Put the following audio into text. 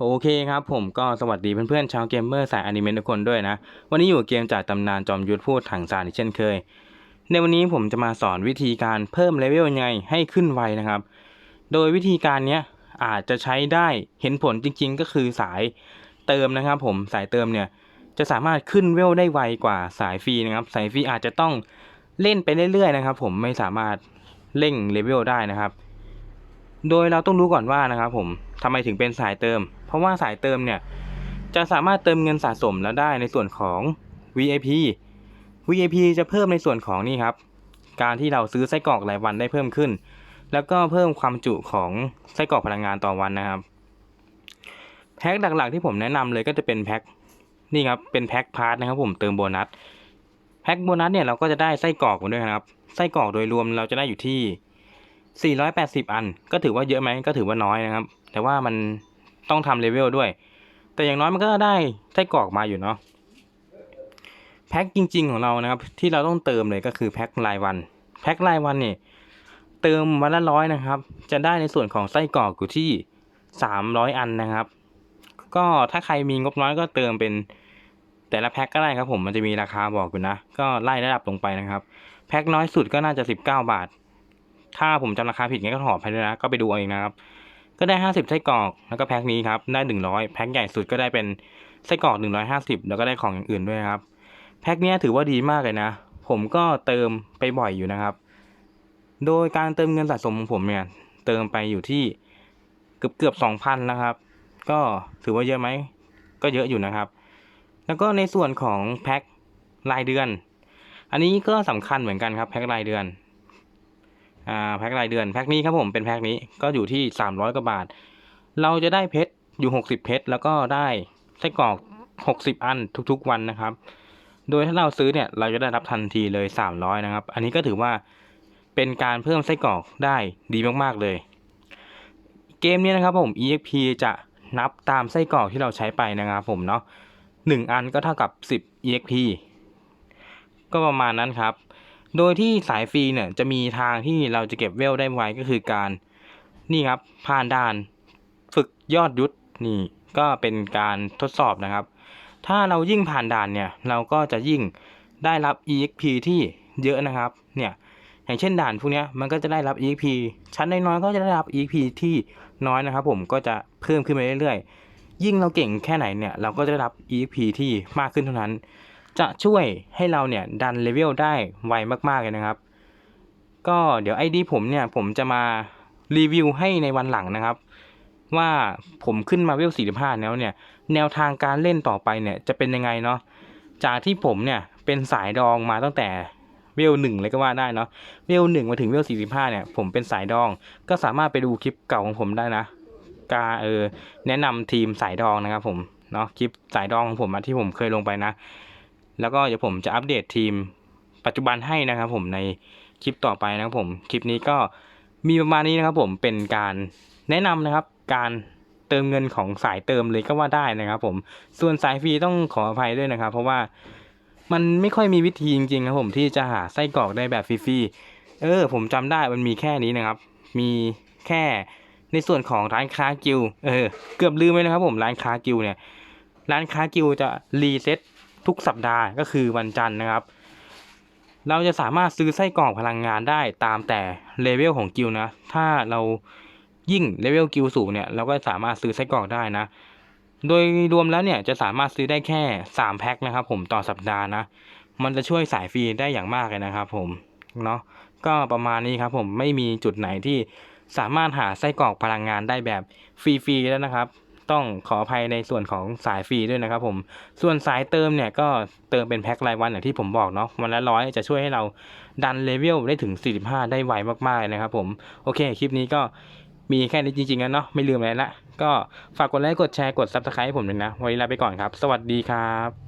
โอเคครับผมก็สวัสดีเพื่อนๆชาวเกมเมอร์สายอนิเมะทุกคนด้วยนะ วันนี้อยู่เกมจากตำนานจอมยุทธพูดถังสารอีเช่นเคย ในวันนี้ผมจะมาสอนวิธีการเพิ่มเลเวลยังไงให้ขึ้นไวนะครับ โดยวิธีการนี้อาจจะใช้ได้เห็นผลจริงๆ ก็คือสายเติมนะครับ ผมสายเติมเนี่ยจะสามารถขึ้นเวลได้ไวกว่าสายฟรีนะครับ สายฟรีอาจจะต้องเล่นไปเรื่อยๆนะครับ ผมไม่สามารถเร่งเลเวลได้นะครับ โดยเราต้องรู้ก่อนว่านะครับ ผม ทำไมถึงเป็นสายเติม เพราะว่าสายเติมเนี่ยจะสามารถเติมเงินสะสมแล้วได้ในส่วนของ VIP VIP จะเพิ่มในส่วนของนี่ครับ การที่เราซื้อไส้กรอกรายวันได้เพิ่มขึ้น แล้วก็เพิ่มความจุของไส้กรอกพลังงานต่อวันนะครับ แพ็คหลักๆที่ผมแนะนำเลยก็จะเป็นแพ็คนี่ครับเป็นแพ็คพาร์ทนะครับผมเติมโบนัสแพ็คโบนัสเนี่ยเราก็จะได้ไส้กรอกมาด้วยนะครับไส้กรอกโดยรวมเราจะได้อยู่ที่ 480 อัน ก็ถือว่าเยอะไหมก็ถือว่าน้อยนะครับ แต่ว่ามันต้องทำเลเวลด้วย แต่อย่างน้อยมันก็ได้ไส้กรอกมาอยู่เนาะแพ็คจริง ๆ ของเรานะครับ ที่เราต้องเติมเลยก็คือแพ็ครายวัน แพ็ครายวันเนี่ยเติมวันละร้อยนะครับ จะได้ในส่วนของไส้กรอกอยู่ที่ 300 อันนะครับ ก็ถ้าใครมีงบน้อยก็เติมเป็นแต่ละแพ็คก็ได้ครับผมมันจะมีราคาบอกอยู่นะ ก็ไล่ระดับลงไปนะครับ แพ็คน้อยสุดก็น่าจะ 19 บาท ถ้าผมจำราคาผิดงั้นก็ขออภัยด้วยนะ ก็ไปดูเอาเองนะครับ ก็ได้ 50ไส้กรอก แล้วก็แพ็คนี้ครับ ได้ 100 แพ็คใหญ่สุดก็ได้เป็นไส้กรอก 150 แล้วก็ได้ของอย่างอื่นด้วยครับ แพ็คนี้ถือว่าดีมากเลยนะ ผมก็เติมไปบ่อยอยู่นะครับ โดยการเติมเงินสะสมของผมเนี่ย เติมไปอยู่ที่เกือบเกือบสองพันนะครับ ก็ถือว่าเยอะไหม ก็เยอะอยู่นะครับ แล้วก็ในส่วนของแพ็ครายเดือน อันนี้ก็สำคัญเหมือนกันครับแพ็ครายเดือน อ่าแพ็ครายเดือนแพ็คนี้ครับผมเป็นแพ็คนี้ก็อยู่ที่สามร้อยกว่าบาท เราจะได้เพชรอยู่หกสิบเพชรแล้วก็ได้ไส้กรอกหกสิบอันทุกๆวันนะครับ โดยถ้าเราซื้อเนี่ยเราจะได้รับทันทีเลยสามร้อยนะครับ อันนี้ก็ถือว่าเป็นการเพิ่มไส้กรอกได้ดีมากๆเลย เกมนี้นะครับผม EXP จะนับตามไส้กรอกที่เราใช้ไปนะครับผมเนาะหนึ่งอันก็เท่ากับสิบ EXP ก็ประมาณนั้นครับ โดยที่สายฟรีเนี่ยจะมีทางที่เราจะเก็บเวลได้ไวก็คือการนี่ครับผ่านด่านฝึกยอดยุทธนี่ก็เป็นการทดสอบนะครับ ถ้าเรายิ่งผ่านด่านเนี่ยเราก็จะยิ่งได้รับ EXP ที่เยอะนะครับเนี่ยอย่างเช่นด่านพวกนี้มันก็จะได้รับ EXP ชั้นน้อยๆก็จะได้รับ EXP ที่น้อยนะครับ ผมก็จะเพิ่มขึ้นไปเรื่อยๆ ยิ่งเราเก่งแค่ไหนเนี่ยเราก็จะได้รับ EXP ที่มากขึ้นเท่านั้น จะช่วยให้เราเนี่ยดันเลเวลได้ไวมากๆเลยนะครับ ก็เดี๋ยวไอดีผมเนี่ยผมจะมารีวิวให้ในวันหลังนะครับ ว่าผมขึ้นมาเวล 45 แล้วเนี่ย แนวทางการเล่นต่อไปเนี่ยจะเป็นยังไงเนาะจากที่ผมเนี่ยเป็นสายดองมาตั้งแต่เวลหนึ่งเลยก็ว่าได้เนาะเวลหนึ่งมาถึงเวล45เนี่ย ผมเป็นสายดอง ก็สามารถไปดูคลิปเก่าของผมได้นะกาเออแนะนำทีมสายดองนะครับผมเนาะคลิปสายดองของผมที่ผมเคยลงไปนะ แล้วก็เดี๋ยวผมจะอัปเดตทีมปัจจุบันให้นะครับผมในคลิปต่อไปนะครับผมคลิปนี้ก็มีประมาณนี้นะครับผมเป็นการแนะนำนะครับ การเติมเงินของสายเติมเลยก็ว่าได้นะครับ ผมส่วนสายฟรีต้องขออภัยด้วยนะครับ เพราะว่ามันไม่ค่อยมีวิธีจริงๆครับผมที่จะหาไส้กรอกได้แบบฟรีๆเออ ผมจำได้มันมีแค่นี้นะครับ มีแค่ในส่วนของร้านค้ากิลเออเกือบลืมไปนะครับ ผมร้านค้ากิลเนี่ย ร้านค้ากิลจะรีเซ็ต ทุกสัปดาห์ก็คือวันจันทร์นะครับ เราจะสามารถซื้อไส้กรอกพลังงานได้ตามแต่เลเวลของกิลนะ ถ้าเรายิ่งเลเวลกิลสูงเนี่ยเราก็สามารถซื้อไส้กรอกได้นะ โดยรวมแล้วเนี่ยจะสามารถซื้อได้แค่ 3 แพ็คนะครับผมต่อสัปดาห์นะ มันจะช่วยสายฟรีได้อย่างมากเลยนะครับผมเนาะก็ประมาณนี้ครับผมไม่มีจุดไหนที่สามารถหาไส้กรอกพลังงานได้แบบฟรีๆแล้วนะครับ ต้องขออภัยในส่วนของสายฟรีด้วยนะครับผมส่วนสายเติมเนี่ยก็เติมเป็นแพ็ครายวันอย่างที่ผมบอกเนาะวันละร้อยจะช่วยให้เราดันเลเวลได้ถึง 45 ได้ไวมากๆนะครับผมโอเคคลิปนี้ก็มีแค่นี้จริงๆนะเนาะไม่ลืมอะไรละก็ฝากกดไลค์กดแชร์กด Subscribe ให้ผมด้วยนะวันนี้ลาไปก่อนครับ สวัสดีครับ